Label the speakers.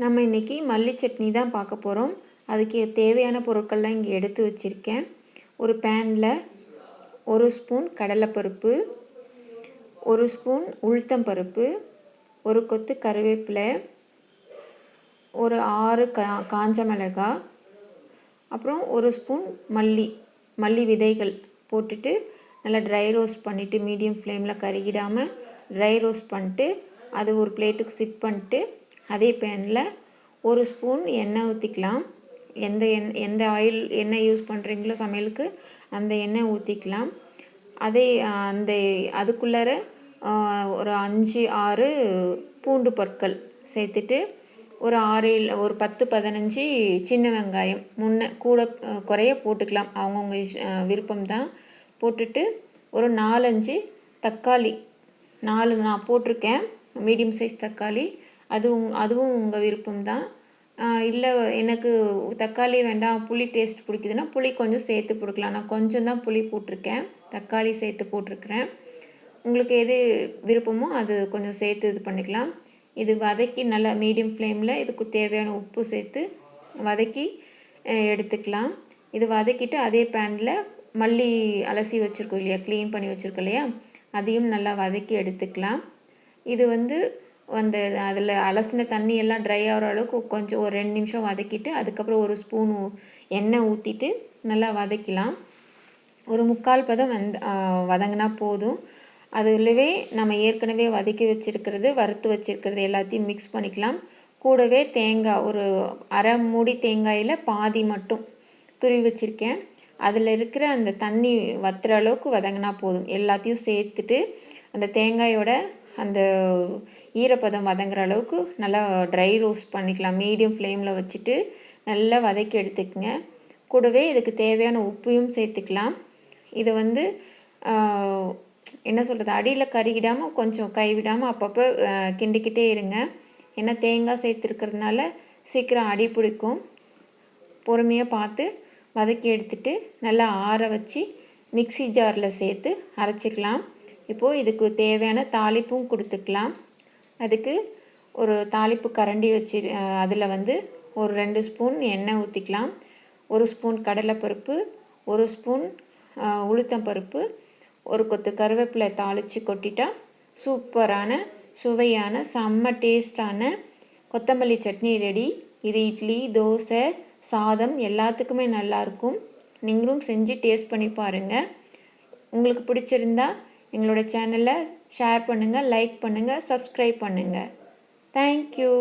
Speaker 1: நம்ம இன்றைக்கி மல்லி சட்னி தான் பார்க்க போகிறோம் அதுக்கு தேவையான பொருட்கள்லாம் இங்கே எடுத்து வச்சுருக்கேன். ஒரு பேனில் ஒரு ஸ்பூன் கடலைப்பருப்பு ஒரு ஸ்பூன் உளுத்தம் பருப்பு ஒரு கொத்து கருவேப்பிலை ஒரு ஆறு கா காஞ்ச மிளகாய் அப்புறம் ஒரு ஸ்பூன் மல்லி மல்லி விதைகள் போட்டுட்டு நல்லா ட்ரை ரோஸ்ட் பண்ணிவிட்டு மீடியம் ஃப்ளேமில் கருகிடாமல் ட்ரை ரோஸ்ட் பண்ணிட்டு அது ஒரு பிளேட்டுக்கு சிட் பண்ணிட்டு அதே பேனில் ஒரு ஸ்பூன் எண்ணெய் ஊற்றிக்கலாம் எந்த எண் எந்த ஆயில் எண்ணெய் யூஸ் பண்ணுறீங்களோ சமையலுக்கு அந்த எண்ணெய் ஊற்றிக்கலாம் அதே அந்த அதுக்குள்ளார ஒரு அஞ்சு ஆறு பூண்டு பொருட்கள் சேர்த்துட்டு ஒரு ஆறு ஒரு பத்து பதினஞ்சு சின்ன வெங்காயம். முன்ன கூட குறைய போட்டுக்கலாம். அவங்கவுங்க விருப்பம் தான். போட்டுட்டு ஒரு நாலஞ்சு தக்காளி நாலு நான் போட்டிருக்கேன். மீடியம் சைஸ் தக்காளி. அதுவும் அதுவும் உங்கள் விருப்பம் தான் இல்லை எனக்கு தக்காளி வேண்டாம் புளி டேஸ்ட் பிடிக்குதுன்னா புளி கொஞ்சம் சேர்த்து போட்டுக்கலாம். நான் கொஞ்சம் தான் புளி போட்டிருக்கேன். தக்காளி சேர்த்து போட்டிருக்கிறேன். உங்களுக்கு எது விருப்பமோ அது கொஞ்சம் சேர்த்து இது பண்ணிக்கலாம். இது வதக்கி நல்லா மீடியம் ஃப்ளேமில் இதுக்கு தேவையான உப்பு சேர்த்து வதக்கி எடுத்துக்கலாம். இது வதக்கிட்டு அதே பேனில் மல்லி அலசி வச்சுருக்கோம் இல்லையா? க்ளீன் பண்ணி வச்சுருக்கோம் இல்லையா? அதையும் நல்லா வதக்கி எடுத்துக்கலாம். இது வந்து அந்த அதில் அலசின தண்ணி எல்லாம் ட்ரை ஆகிற அளவுக்கு கொஞ்சம் ஒரு ரெண்டு நிமிஷம் வதக்கிட்டு அதுக்கப்புறம் ஒரு ஸ்பூன் எண்ணெய் ஊற்றிட்டு நல்லா வதக்கலாம். ஒரு முக்கால் பதம் வந்து வதங்கினா போதும். அதுலவே நம்ம ஏற்கனவே வதக்கி வச்சுருக்கிறது வறுத்து வச்சுருக்கிறது எல்லாத்தையும் மிக்ஸ் பண்ணிக்கலாம். கூடவே தேங்காய் ஒரு அரை மூடி தேங்காயில் பாதி மட்டும் துருவி வச்சுருக்கேன். அதில் இருக்கிற அந்த தண்ணி வத்துற அளவுக்கு வதங்கினா போதும். எல்லாத்தையும் சேர்த்துட்டு அந்த தேங்காயோட அந்த ஈரப்பதம் வதங்குற அளவுக்கு நல்லா ட்ரை ரோஸ்ட் பண்ணிக்கலாம். மீடியம் ஃப்ளேமில் வச்சுட்டு நல்லா வதக்கி எடுத்துக்கங்க. கூடவே இதுக்கு தேவையான உப்பையும் சேர்த்துக்கலாம். இதை வந்து என்ன சொல்கிறது அடியில் கருகிடாமல் கொஞ்சம் கைவிடாமல் அப்பப்போ கிண்டிக்கிட்டே இருங்க. ஏன்னா தேங்காய் சேர்த்துருக்கிறதுனால சீக்கிரம் அடி பிடிக்கும். பொறுமையாக பார்த்து வதக்கி எடுத்துட்டு நல்லா ஆற வச்சு மிக்சி ஜாரில் சேர்த்து அரைச்சிக்கலாம். இப்போது இதுக்கு தேவையான தாளிப்பும் கொடுத்துக்கலாம். அதுக்கு ஒரு தாளிப்பு கரண்டி வச்சு அதில் வந்து ஒரு ரெண்டு ஸ்பூன் எண்ணெய் ஊற்றிக்கலாம் ஒரு ஸ்பூன் கடலைப்பருப்பு ஒரு ஸ்பூன் உளுத்தம்பருப்பு ஒரு கொத்து கருவேப்பிலை தாளித்து கொட்டிட்டா சூப்பரான சுவையான செம்ம டேஸ்டான கொத்தமல்லி சட்னி ரெடி. இது இட்லி தோசை சாதம் எல்லாத்துக்குமே நல்லாயிருக்கும் நீங்களும் செஞ்சு டேஸ்ட் பண்ணி பாருங்கள் உங்களுக்கு பிடிச்சிருந்தா எங்களோட சேனலை ஷேர் பண்ணுங்கள் லைக் பண்ணுங்கள் சப்ஸ்கிரைப் பண்ணுங்கள் தேங்க்யூ